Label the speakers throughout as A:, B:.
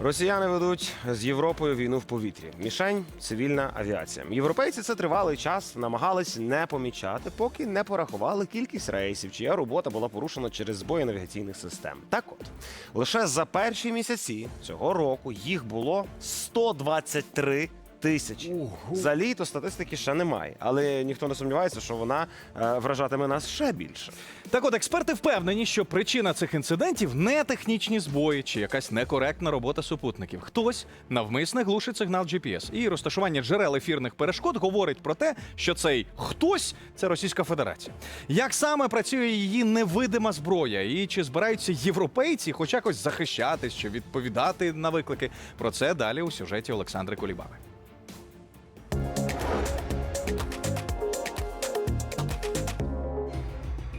A: Росіяни ведуть з Європою війну в повітрі. Мішень цивільна авіація. Європейці це тривалий час намагались не помічати, поки не порахували кількість рейсів, чия робота була порушена через збої навігаційних систем. Так от лише за перші місяці цього року їх було 123 тисячі. За літо статистики ще немає, але ніхто не сумнівається, що вона е, вражатиме нас ще більше.
B: Так от експерти впевнені, що причина цих інцидентів не технічні збої чи якась некоректна робота супутників. Хтось навмисне глушить сигнал GPS. І розташування джерел ефірних перешкод говорить про те, що цей хтось це Російська Федерація. Як саме працює її невидима зброя, і чи збираються європейці хоч якось захищатись чи відповідати на виклики? Про це далі у сюжеті Олександри Кулібави.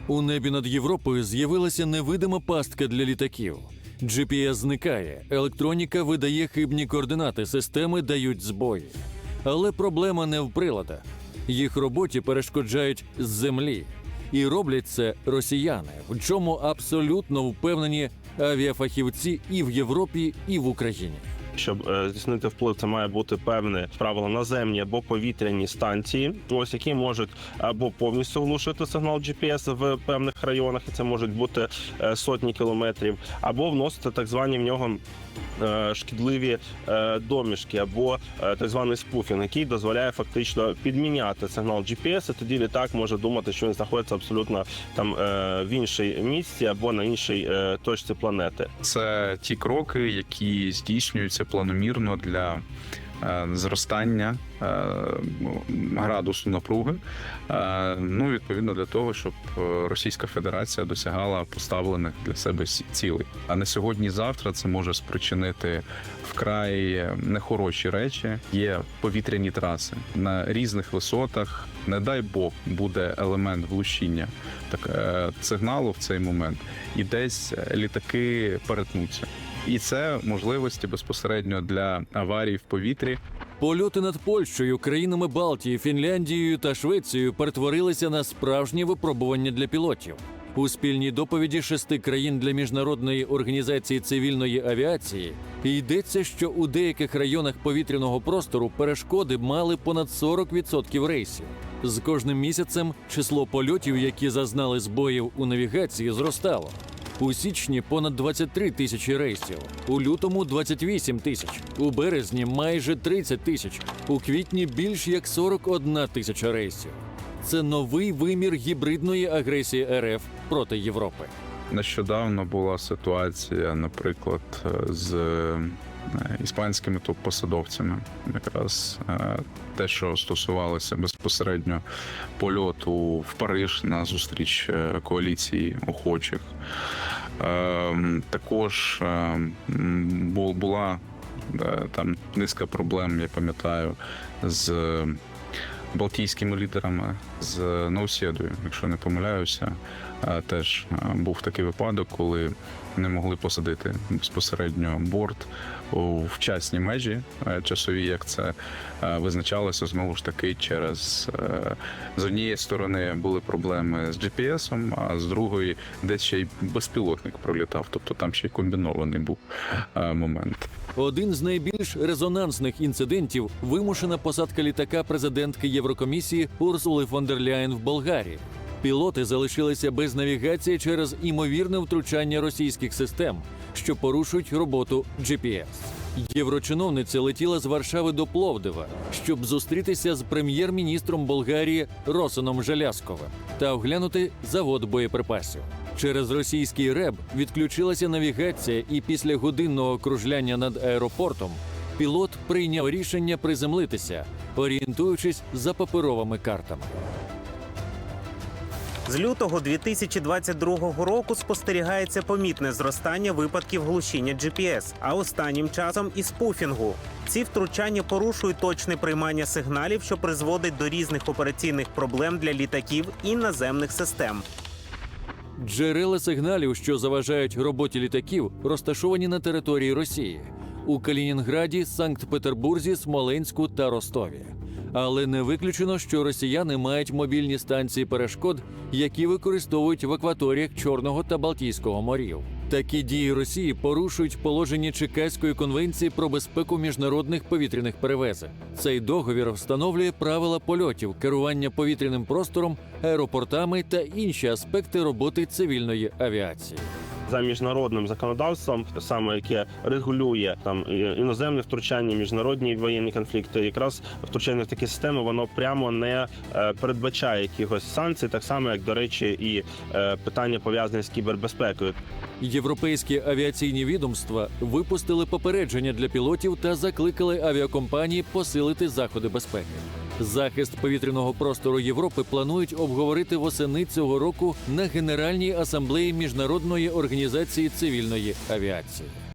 C: У небі над Європою з'явилася невидима пастка для літаків. GPS зникає, електроніка видає хибні координати, системи дають збої. Але проблема не в приладах. Їх роботі перешкоджають з землі. І роблять це росіяни, в чому абсолютно впевнені авіафахівці і в Європі, і в Україні.
D: Щоб е, здійснити вплив, це має бути певне правило наземні або повітряні станції, ось які можуть або повністю глушити сигнал GPS в певних районах, і це можуть бути е, сотні кілометрів, або вносити так звані в нього е, шкідливі домішки, або так званий спуфінг, який дозволяє фактично підміняти сигнал GPS, і тоді літак може думати, що він знаходиться абсолютно там в іншій місці або на іншій точці планети.
E: Це ті кроки, які здійснюються планомірно для е, зростання е, градусу напруги. е, Ну, відповідно для того, щоб Російська Федерація досягала поставлених для себе цілей. А не сьогодні-завтра це може спричинити вкрай нехороші речі. Є повітряні траси на різних висотах. Не дай Бог буде елемент глушіння так, сигналу в цей момент, і десь літаки перетнуться. І це можливості безпосередньо для аварій в повітрі.
C: Польоти над Польщею, країнами Балтії, Фінляндією та Швецією перетворилися на справжнє випробування для пілотів. У спільній доповіді шести країн для міжнародної організації цивільної авіації йдеться, що у деяких районах повітряного простору перешкоди мали понад 40% рейсів. З кожним місяцем число польотів, які зазнали збоїв у навігації, зростало. У січні понад 23 тисячі рейсів, у лютому 28 тисяч, у березні майже 30 тисяч, у квітні більш як 41 тисяча рейсів. Це новий вимір гібридної агресії РФ проти Європи.
E: Нещодавно була ситуація, наприклад, з іспанськими топ-посадовцями. Якраз е, те, що стосувалося безпосередньо польоту в Париж на зустріч е, коаліції охочих. Е, Також е, була е, там низка проблем, я пам'ятаю, з балтійськими лідерами, з Ноусєдою, якщо не помиляюся. Теж був такий випадок, коли не могли посадити безпосередньо борт у вчасні межі часові, як це визначалося знову ж таки через з однієї сторони були проблеми з GPS, а з другої десь ще й безпілотник пролітав. Тобто там ще й комбінований був момент.
C: Один з найбільш резонансних інцидентів вимушена посадка літака президентки Єврокомісії Урсули фон дер Ляєн в Болгарії. Пілоти залишилися без навігації через імовірне втручання російських систем, що порушують роботу GPS. Єврочиновниця летіла з Варшави до Пловдива, щоб зустрітися з прем'єр-міністром Болгарії Росоном Желязковим та оглянути завод боєприпасів. Через російський РЕБ відключилася навігація, і після годинного кружляння над аеропортом пілот прийняв рішення приземлитися, орієнтуючись за паперовими картами.
F: З лютого 2022 року спостерігається помітне зростання випадків глушіння GPS, а останнім часом і спуфінгу. Ці втручання порушують точне приймання сигналів, що призводить до різних операційних проблем для літаків і наземних систем.
C: Джерела сигналів, що заважають роботі літаків, розташовані на території Росії у Калінінграді, Санкт-Петербурзі, Смоленську та Ростові. Але не виключено, що росіяни мають мобільні станції перешкод, які використовують в акваторіях Чорного та Балтійського морів. Такі дії Росії порушують положення Чекаської конвенції про безпеку міжнародних повітряних перевезень. Цей договір встановлює правила польотів, керування повітряним простором, аеропортами та інші аспекти роботи цивільної авіації.
D: За міжнародним законодавством, саме яке регулює там іноземне втручання, міжнародні воєнні конфлікти, якраз втручання в такі системи, воно прямо не е, передбачає якихось санкцій, так само як до речі, і е, питання пов'язані з кібербезпекою.
C: Європейські авіаційні відомства випустили попередження для пілотів та закликали авіакомпанії посилити заходи безпеки. Захист повітряного простору Європи планують обговорити восени цього року на Генеральній асамблеї міжнародної організації цивільної авіації.